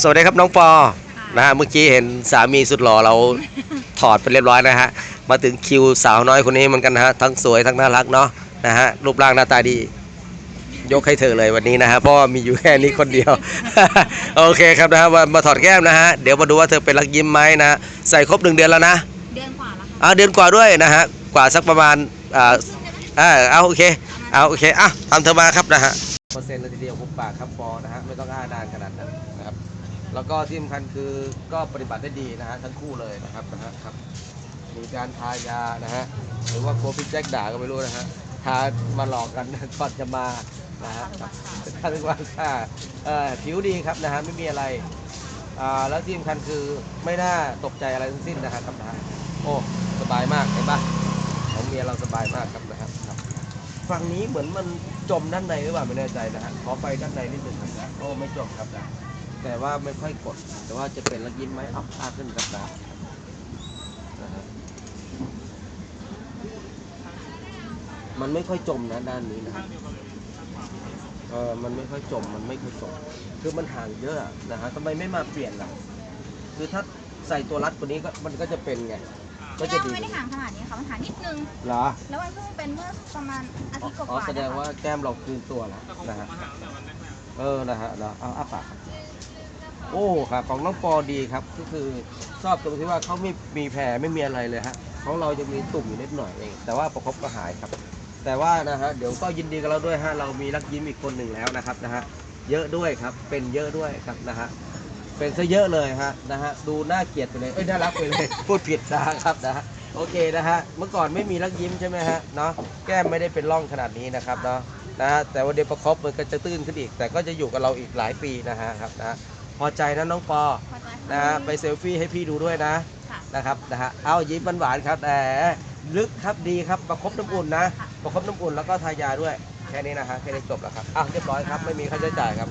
สวัสดีครับน้องปอนะฮะเมื่อกี้เห็นสามีสุดหล่อเราถอดไปเรียบร้อยนะฮะมาถึงคิวสาวน้อยคนนี้เหมือนกันนะฮะทั้งสวยทั้งน่ารักเนาะนะฮะรูปร่างหน้าตาดี ยกให้เธอเลยวันนี้นะฮะเพราะว่ามีอยู่แค่นี้คนเดียว โอเคครับนะฮะมามาถอดแก้มนะฮะเดี๋ยวมาดูว่าเธอเป็นรักยิ้มไหมนะฮะใส่ครบหนึ่งเดือนแล้วนะเดือนกว่าแล้วค่ะอ่าเดือนกว่าด้วยนะฮะกว่าสักประมาณอ่าอ่าเอาโอเคเอาโอเคอะทำเธอมาครับนะฮะเปอร์เซ็นต์เลยทีเดียวหุบปากครับปอนะฮะไม่ต้องอ้านานขนาดนั้นนะครับ แล้วก็ที่สำคัญคือก็ปฏิบัติได้ดีนะฮะทั้งคู่เลยนะครับนะฮะครับมีการทายานะฮะหรือว่าโคพี่แจ็คด่าก็ไม่รู้นะฮะทามาหลอกกัน ก่อนจะมานะฮะท่าทุกวันค่าเอ่อผิวดีครับนะฮะไม่มีอะไรอ่าแล้วที่สำคัญคือไม่น่าตกใจอะไรทั้งสิ้นนะฮะครับนะฮะโอ้สบายมากเห็นปะของเมียเราสบายมากครับนะฮะครับฝั่งนี้เหมือนมันจมด้านในหรือเปล่าไม่แน่ใจนะฮะขอไปด้านในนิดหนึ่งครับนะโอ้ไม่จมครับนะ แต่ว่าไม่ค่อยกด แต่ว่าจะเป็นแล้วยิ้มไหมเอ้าอาขึ้นครับนะนะฮะมันไม่ค่อยจมนะด้านนี้นะเออมันไม่ค่อยจม มันไม่ค่อยจม คือมันห่างเยอะอะนะฮะทำไมไม่มาเปลี่ยนล่ะ คือถ้าใส่ตัวรัดตัวนี้ก็มันก็จะเป็นไง ก็จะแก้มดี ไม่ได้ห่างขนาดนี้ค่ะ มันห่างนิดนึง เหรอ แล้วมันเพิ่งเป็นเมื่อประมาณอาทิตย์กอ๋อว่าๆแสดงนะคะว่าแก้มเราคืนตัวแล้วนะฮะ เออนะฮะนะเอาอ้าปากครับโอ้ครับของน้องปอดีครับ ก็คือชอบตรงที่ว่าเขาไม่มีแผลไม่มีอะไรเลยฮะของเราจะมีตุ่มอยู่นิดหน่อยเอง แต่ว่าประคบก็หายครับ แต่ว่านะฮะเดี๋ยวก็ยินดีกับเราด้วยฮะเรามีรักยิ้มอีกคนหนึ่งแล้วนะครับนะฮะเยอะด้วยครับ เป็นเยอะด้วยครับนะฮะเป็นซะเยอะเลยฮะนะฮะดูน่าเกลียดไปเลยเอ้ยน่ารักไปเลยพูดผิดนะครับนะฮะโอเคนะฮะเมื่อก่อนไม่มีรักยิ้มใช่ไหมฮะเนาะแก้มไม่ได้เป็นร่องขนาดนี้นะครับเนาะ นะฮะแต่ว่าเดี๋ยวประคบมันก็จะตื้นขึ้นอีก แต่ก็จะอยู่กับเราอีกหลายปีนะฮะครับนะฮะพอใจนะน้องปอพอใจนะฮะไปเซลฟี่ให้พี่ดูด้วยนะค่ะ นะครับนะฮะเอายิ้มหวานๆครับแต่ลึกครับดีครับประคบน้ำอุ่นนะประคบน้ำอุ่นแล้วก็ทายาด้วยแค่นี้นะฮะแค่นี้จบแล้วครับอะเรียบร้อยครับไม่มีค่าใช้จ่ายครับ